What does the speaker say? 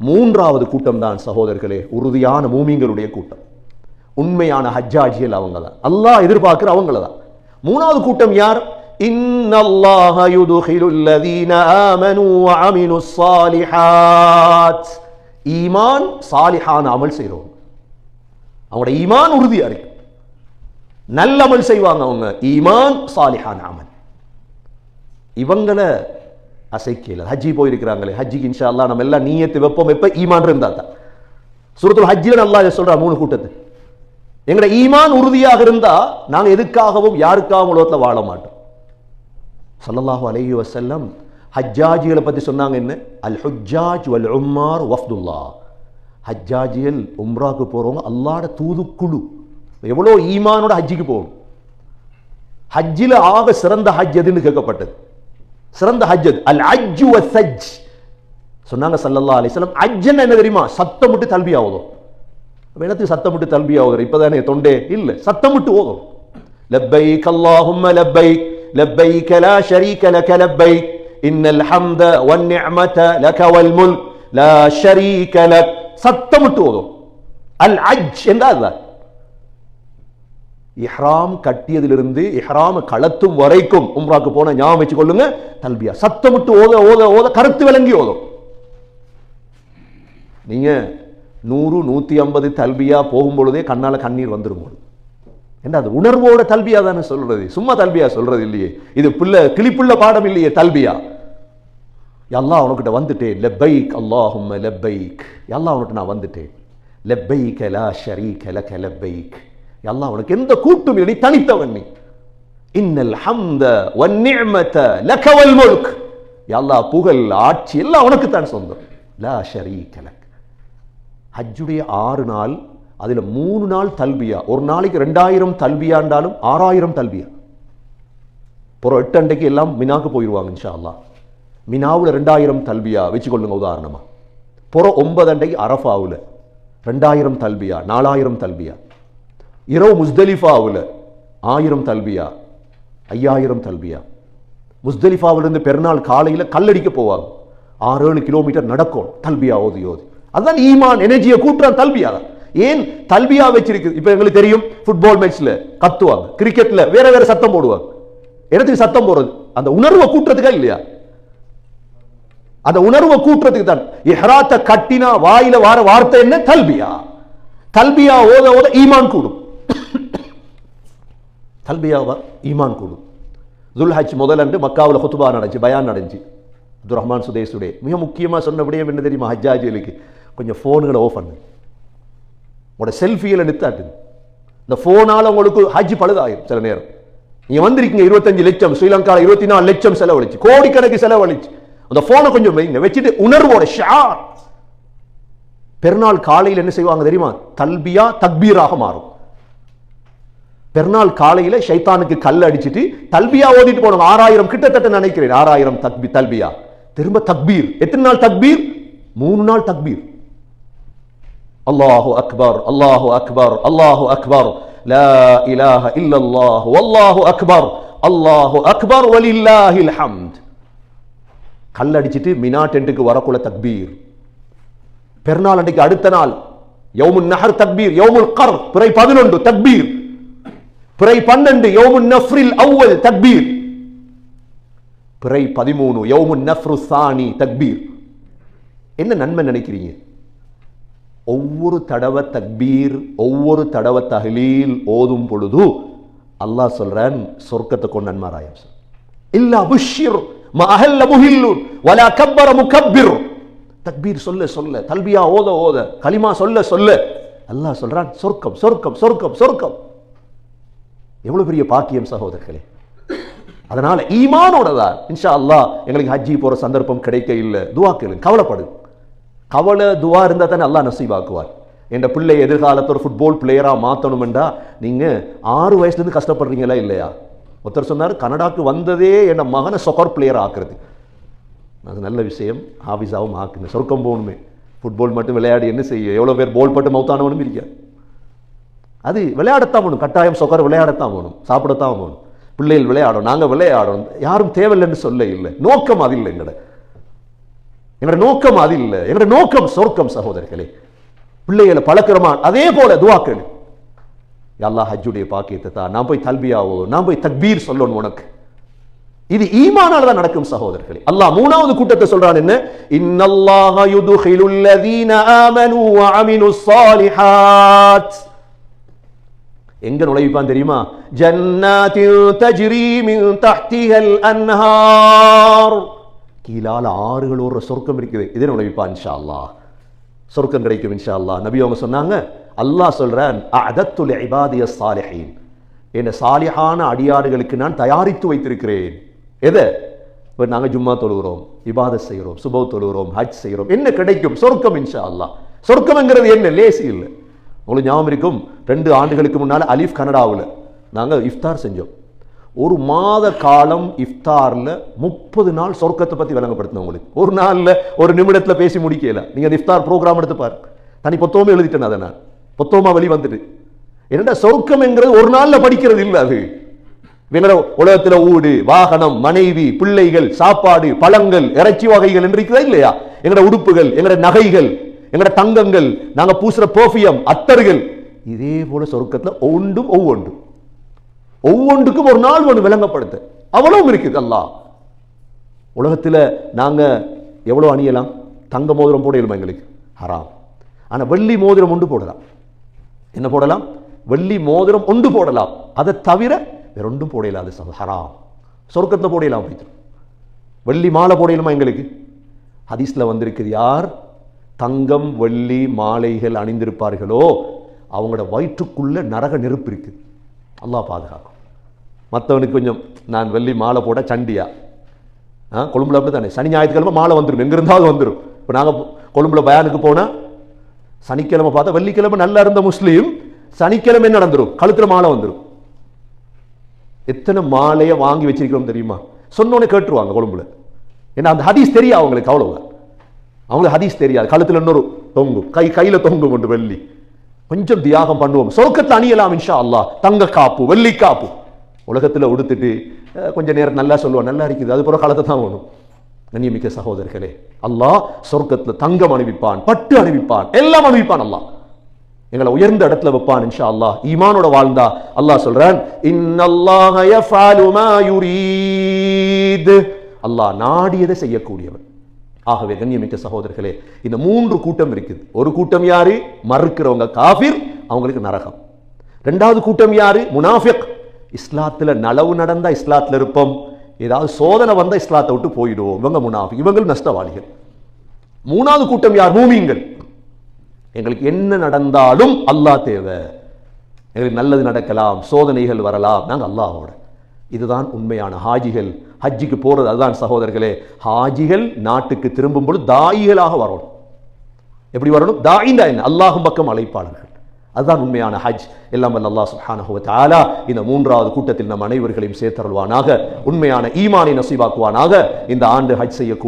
மூன்றாவது கூட்டம் தான் சகோதரர்களே உறுதியான மூமிங்களுடைய கூட்டம். உண்மையான ஹஜ்ஜாஜியல் அவங்க தான் அல்லாஹ் எதிர்பார்க்கிற அவங்கள தான் மூணாவது கூட்டம் யார்? இன்னல்லாஹ யுதுகிலுல் லதீன ஆமனு வஅமிலுஸ் ஈமான் சாலிஹான அமல் செய்கிறவங்க அவங்களோட ஈமான் உறுதியாக இருக்கு நல்ல அமல் செய்வாங்க அவங்க. ஈமான் சாலிஹான அமல். இவங்களை அசைக்கல. ஹஜ்ஜி போயிருக்கிறாங்களே. ஹஜ்ஜிக்கு இன்ஷா அல்லாஹ் நம்ம எல்லாம் நீயத்து வைப்போம். எப்ப? ஈமான் இருந்தா தான். சூரத்துல் ஹஜ்ஜில் அல்லாஹ் இதை சொல்றா மூணு கூட்டத்து எங்கட ஈமான் உறுதியாக இருந்தா நாங்க எதுக்காகவும் யாருக்காகவும் உலகத்தில் வாழ மாட்டோம். ஸல்லல்லாஹு அலைஹி வசல்லம் ஹஜ்ஜாஜிகளை பத்தி சொன்னாங்க என்ன? அல் ஹுஜாஜ் வல் உம்மார் வஃப்துல்லா ஹஜ்ஜாஜியல் உம்ராக்கு போறவங்க அல்லாட தூதுக்குழு. எவ்வளோ ஈமானோட ஹஜ்ஜிக்கு போகணும். ஹஜ்ஜில ஆக சிறந்த ஹஜ் எதுன்னு கேட்கப்பட்டது. சிறந்த ஹஜ் அல் அஜ்ஜு சஜ் சொன்னாங்க சல்லல்லா அலிஸ்லாம் அஜ்ஜன் என்ன தெரியுமா? சத்தம் விட்டு தல்வி ஆகுதோ? வேணத்துக்கு சத்தம் விட்டு தல்வி ஆகுது? இப்பதானே தொண்டே? இல்ல சத்தம் விட்டு ஓதும். லப்பைக் அல்லாஹும்ம லப்பைக் லப்பைக் லா ஷரீக லக லப்பைக். இன்னல் ஹம்த வன் நிஅமத லக வல் முல்க் லா ஷரீக லக். சத்தம் விட்டு ஓதும். அல் அஜ் என்றால் அதுதான் இஹ்ராம் கட்டியதிலிருந்து இஹ்ராம் களத்தும் வரைக்கும் உம்ராக்கு போன ஞாபகம் வச்சு கொள்ளுங்க தல்பியா சத்தமிட்டு ஓத ஓத ஓத கருத்து விளங்கி ஓதும். நீங்க நூறு நூத்தி ஐம்பது தல்பியா போகும் பொழுதே கண்ணால கண்ணீர் வந்துடும் போது என்ன அது உணர்வோட தல்பியா தானே சொல்றது? சும்மா தல்பியா சொல்றது இல்லையே. இது பிள்ளை கிளிப்புள்ள பாடம் இல்லையே தல்பியா? எல்லாம் உனக்கிட்ட வந்துட்டேன். லெப்பைக் அல்லாஹும் லெப்பைக். எல்லாம் உனக்கு நான் வந்துட்டேன். லெப்பைக் லா ஷரீக் லக லெப்பைக். எல்லாம் உனக்கு எந்த கூட்டும் இல்லை தனித்தவன் நீ. இன்னல் ஹம்த வன்னிமத நிஅமத லக வல் முல்க். புகழ் ஆட்சி எல்லாம் உனக்கு தான் சொந்தம். லா ஷரி லக். ஹஜ்ஜுடைய ஆறு நாள் அதுல மூணு நாள் தல்பியா ஒரு நாளைக்கு ரெண்டாயிரம் தல்பியாண்டாலும் ஆறாயிரம் தல்பியா புற எட்டு அண்டைக்கு எல்லாம் மினாக்கு போயிடுவாங்க இன்ஷா அல்லாஹ் மினாவில் ரெண்டாயிரம் தல்பியா வச்சுக்கொள்ளுங்க உதாரணமா. புறம் ஒன்பது அண்டைக்கு அரஃபாவில் ரெண்டாயிரம் தல்பியா நாலாயிரம் தல்பியா இரவு முஸ்தலிஃபாவில் ஆயிரம் தல்பியா ஐயாயிரம் தல்பியா. முஸ்தலிஃபாவிலிருந்து பெருநாள் காலையில் கல்லடிக்க போவாங்க. ஆறு ஏழு கிலோமீட்டர் நடக்கும் தல்பியா ஓதி ஓதி. அதுதான் ஈமான் எனர்ஜியை கூட்டுறான் தல்பியா. ஏன்? தல்பியா வச்சிருக்கு. இப்போ எங்களுக்கு தெரியும் ஃபுட்பால் மேட்ச்ல கத்துவாங்க. கிரிக்கெட்ல வேற வேற சத்தம் போடுவாங்க. இடத்துக்கு சத்தம் போடுறது? அந்த உணர்வை கூட்டுறதுக்கா இல்லையா? அந்த உணர்வை கூட்டுறதுக்கு தான். இஹ்ராத்த கட்டினா வாயில வார வார்த்தை என்ன? தல்பியா. தல்பியா ஓத ஓத ஈமான் கூடும். தல்பியாவா ஈமான் குழு துல்ஹஜ் முதலன்று மக்காவில் ஹுத்துபா நடந்துச்சு பயான் நடந்துச்சு. அப்துல் ரஹ்மான் சுதேசுடைய மிக முக்கியமாக சொன்ன விடயம் என்ன தெரியுமா? ஹஜ்ஜாஜிகளுக்கு கொஞ்சம் ஃபோனுகளை ஓஃப் பண்ணு. உங்களோட செல்ஃபியில் நிறுத்தாட்டுது இந்த ஃபோனால் உங்களுக்கு ஹஜ் பழுதாயிரும் சில நேரம். நீங்கள் வந்திருக்கீங்க இருபத்தஞ்சு லட்சம் ஸ்ரீலங்காவில் இருபத்தி நாலு லட்சம் செலவழிச்சு. கோடிக்கணக்கு செலவழிச்சு. அந்த ஃபோனை கொஞ்சம் வைங்க. வச்சுட்டு உணர்வோட ஷார் பெருநாள் காலையில் என்ன செய்வாங்க தெரியுமா? தல்பியா தக்பீராக மாறும். பெருநாள் காலையில ஷைத்தானுக்கு கல் அடிச்சிட்டு தல்பியா ஓதிட்டு போனோம் ஆறாயிரம் கிட்டத்தட்ட நினைக்கிறேன். ஆறாயிரம் தக்பி தல்பியா. திரும்ப தக்பீர். எத்தனை நாள் தக்பீர்? மூணு நாள் தக்பீர். அல்லாஹு அக்பர் அல்லாஹு அக்பர் அல்லாஹு அக்பர். லா இலாஹ இல்லல்லாஹ் வல்லாஹு அக்பர். அல்லாஹு அக்பர் வலில்லாஹில் ஹம்த். கல் அடிச்சிட்டு மினா டென்ட்டுக்கு வரக்குள்ள தக்பீர். பெருநாள் அன்றைக்கு அடுத்த நாள். யோமுன் நஹர் தக்பீர் யௌமுல் கர் பிறை பதினொன்று தக்பீர். பிறை பன்னெண்டு யோமுன் நஃப்ரில் அவ்வல் தக்பீர். பிறை பதிமூணு யோமுன் நஃப்ரு சாணி தக்பீர். என்ன நன்மை நினைக்கிறீங்க? ஒவ்வொரு தடவை தக்பீர் ஒவ்வொரு தடவை தகலீல் ஓதும் பொழுது அல்லாஹ் சொல்றான் சொர்க்கத்தை கொண்டு நன்மாராயம் சார் இல்ல புஷிர் மஹல்ல முஹில்லுன் வலா கப்பர முகப்பிர். தக்பீர் சொல்ல சொல்ல தல்பியா ஓத ஓத கலிமா சொல்ல சொல்ல. அல்லாஹ் சொல்றான் சொர்க்கம் சொர்க்கம் சொர்க்கம் சொர்க்கம். எவ்வளோ பெரிய பாக்கியம் சகோதரர்களே. அதனால ஈமானோட தான் இன்ஷா அல்லாஹ் எங்களுக்கு ஹஜ்ஜி போற சந்தர்ப்பம் கிடைக்க இல்லை. துவா கேளுங்க கவலைப்படு. கவலை துவா இருந்தால் தானே அல்லாஹ் நசீவாக்குவார் என் பிள்ளை எதிர்காலத்தில் ஒரு ஃபுட்பால் பிளேயராக மாற்றணுமெண்டா நீங்கள் ஆறு வயசுலேருந்து கஷ்டப்படுறீங்களா இல்லையா? ஒருத்தர் சொன்னார் கனடாக்கு வந்ததே என் மகனை சொக்கர் பிளேயர் ஆக்குறது. அது நல்ல விஷயம் ஆஃபீஸாகவும் ஆக்குங்க சொர்க்கம் போகணுமே. ஃபுட்பால் மட்டும் விளையாடி என்ன செய்ய? எவ்வளோ பேர் போல் பட்டு மௌத்தானவனும் இருக்க அது விளையாடத்தான் போகணும். கட்டாயம் சொக்கர் விளையாடத்தான் போகணும். சாப்பிடத்தான் போகணும். பிள்ளைகள் விளையாடும் நாங்கள் விளையாடணும் யாரும் தேவையில்லைன்னு சொல்ல இல்லை. நோக்கம் அது இல்லை எங்கட. எங்களோட நோக்கம் அது இல்லை. எங்களோட நோக்கம் சொர்க்கம் சகோதரர்களே. பிள்ளைகளை பழக்கிறமா? அதே போல துவாக்கள். அல்லாஹ் ஹஜ்ஜுடைய பாக்கியத்தை தான் நான் போய் தல்பியாவோ நான் போய் தக்பீர் சொல்லணும் உனக்கு. இது ஈமானால தான் நடக்கும் சகோதரர்களே. அல்லாஹ் மூணாவது கூட்டத்தை சொல்றான் என்ன? இன்னல்லாஹ யுதுஹிலுல்லதீன ஆமனு வ ஸாலிஹாத். எங்க நுழைவிப்பான் தெரியுமா? ஜன்னாத்தில் தஜ்ரி மின் தஹ்திஹல் அன்ஹார். கீழால் ஆறுகள் ஒரு சொர்க்கம் இருக்குது. இதை நுழைவிப்பான் இன்ஷா அல்லாஹ் சொர்க்கம் கிடைக்கும் இன்ஷா அல்லாஹ் நபி அவங்க சொன்னாங்க அல்லாஹ் சொல்றான் அஅதத்துல் இபாதிய சாலிஹீன் என்ன சாலிஹான அடியாறுகளுக்கு நான் தயாரித்து வைத்திருக்கிறேன். எதை? இப்போ நாங்கள் ஜும்மா தொழுகிறோம் இபாத செய்கிறோம் சுபவ் தொழுகிறோம் ஹஜ் செய்கிறோம். என்ன கிடைக்கும்? சொர்க்கம் இன்ஷா அல்லா சொர்க்கம்ங்கிறது என்ன? லேசி இல்லை. உங்களுக்கு ஞாபகம் இருக்கும். ரெண்டு ஆண்டுகளுக்கு முன்னால் அலிஃப் கனடாவில் நாங்கள் இஃப்தார் செஞ்சோம். ஒரு மாத காலம் இஃப்தாரில் முப்பது நாள் சொர்க்கத்தை பற்றி விளங்கப்படுத்தினோம் உங்களுக்கு. ஒரு நாளில் ஒரு நிமிடத்தில் பேசி முடிக்கல. நீங்கள் அந்த இஃப்தார் ப்ரோக்ராம் எடுத்து பாருங்க தனி பொத்தோமே எழுதிட்டேன் அதை நான். பொத்தோமா வெளி வந்துட்டு. என்னடா சொர்க்கம்ங்கிறது ஒரு நாளில் படிக்கிறது இல்லை அது. எங்கட உலகத்தில் ஊடு வாகனம் மனைவி பிள்ளைகள் சாப்பாடு பழங்கள் இறைச்சி வகைகள் என்று இருக்குதா இல்லையா? எங்களோட உடுப்புகள் எங்களோட நகைகள் எங்கட தங்கங்கள் நாங்க பூசுற போஃபியம் அத்தர்கள். இதே போல சொர்க்கத்துல ஒன்றும் ஒவ்வொன்றும் ஒவ்வொன்றுக்கும் ஒரு நாள் ஒன்று விளங்கப்படுது அவ்வளவும் இருக்குது அல்லா உலகத்துல நாங்க எவ்வளவு அணியலாம்? தங்க மோதிரம் போடலுமா எங்களுக்கு? ஹராம். ஆனா வெள்ளி மோதிரம் ஒன்று போடலாம். என்ன போடலாம்? வெள்ளி மோதிரம் ஒன்று போடலாம். அதை தவிர வேற ஒன்றும் போடலாம் அது ஹராம். சொர்க்கத்தை போடலாம் அப்படி வெள்ளி மாலை போடலுமா எங்களுக்கு? ஹதீஸில் வந்திருக்குது யார்? தங்கம் வெள்ளி மாலைகள் அணிந்திருப்பார்களோ அவங்களோட வயிற்றுக்குள்ளே நரக நெருப்பு இருக்குது அல்லா பாதுகாக்கும். மற்றவனுக்கு கொஞ்சம் நான் வெள்ளி மாலை போட சண்டியா. ஆ கொழும்புல அப்படி தானே சனி ஞாயிற்றுக்கிழமை மாலை வந்துடும் எங்கிருந்தாவது வந்துடும் இப்போ நாங்கள் கொழும்புல பயானுக்கு போனால் சனிக்கிழமை பார்த்தா வெள்ளிக்கிழமை நல்லா இருந்த முஸ்லீம் சனிக்கிழமை நடந்துடும் கழுத்தில் மாலை வந்துடும் எத்தனை மாலையை வாங்கி வச்சிருக்கிறோம் தெரியுமா? சொன்னோன்னே கேட்டுருவாங்க கொழும்புல. ஏன்னா அந்த ஹதீஸ் தெரியும் அவங்களுக்கு அவ்வளவுதான். அவங்களுக்கு ஹதீஸ் தெரியாது. கழுத்துல இன்னொரு தொங்கும். கை கையில தொங்கும் கொண்டு வெள்ளி. கொஞ்சம் தியாகம் பண்ணுவோம். சொர்க்கத்தில் அணியலாம் இன்ஷா அல்லாஹ் தங்க காப்பு வெள்ளி காப்பு. உலகத்துல உடுத்துட்டு கொஞ்சம் கொஞ்ச நேரம் நல்லா சொல்லுவோம் நல்லா இருக்குது அது போல காலத்தை தான் வேணும் கண்ணியமிக்க சகோதரர்களே அல்லாஹ் சொர்க்கத்துல தங்கம் அணிவிப்பான் பட்டு அணிவிப்பான். எல்லாம் அணிவிப்பான் அல்லாஹ். எங்களை உயர்ந்த இடத்துல வைப்பான் இன்ஷா அல்லாஹ் ஈமானோட வாழ்ந்தா அல்லாஹ் சொல்றான் இன்னல்லாஹ யஃபாலு மா யுரீத். அல்லாஹ் நாடியதை செய்யக்கூடியவன். ஆகவே கண்ணியமிக்க சகோதரர்களே இந்த மூன்று கூட்டம் இருக்குது. ஒரு கூட்டம் யாரு? மறுக்கிறவங்க காஃபிர் அவங்களுக்கு நரகம். ரெண்டாவது கூட்டம் யாரு? முனாஃபிக். இஸ்லாத்தில் நலவு நடந்தால் இஸ்லாத்தில் இருப்போம். ஏதாவது சோதனை வந்தால் இஸ்லாத்தை விட்டு போயிடுவோம். இவங்க முனாஃபிக். இவங்கள் நஷ்டவாளிகள். மூணாவது கூட்டம் யார்? மூமிங்கள் எங்களுக்கு என்ன நடந்தாலும் அல்லாஹ் தேவை. எங்களுக்கு நல்லது நடக்கலாம் சோதனைகள் வரலாம். நாங்கள் அல்லாஹ்வோட இதுதான் உண்மையான ஹாஜிகள். ஹஜ்ஜிக்கு போகிறது அதுதான் சகோதரர்களே. ஹாஜிகள் நாட்டுக்கு திரும்பும் பொழுது தாயிகளாக வரணும். எப்படி வரணும்? தாயிண்டா என்ன? அல்லாஹும் பக்கம் அழைப்பாளர்கள். அதுதான் உண்மையான ஹஜ். எல்லாம் வல்ல அல்லா சுப்ஹானஹு வ இந்த மூன்றாவது கூட்டத்தில் நம் அனைவர்களையும் சேர்த்தருள்வானாக. உண்மையான ஈமானை நசீவாக்குவானாக. இந்த ஆண்டு ஹஜ் செய்யக்கூடிய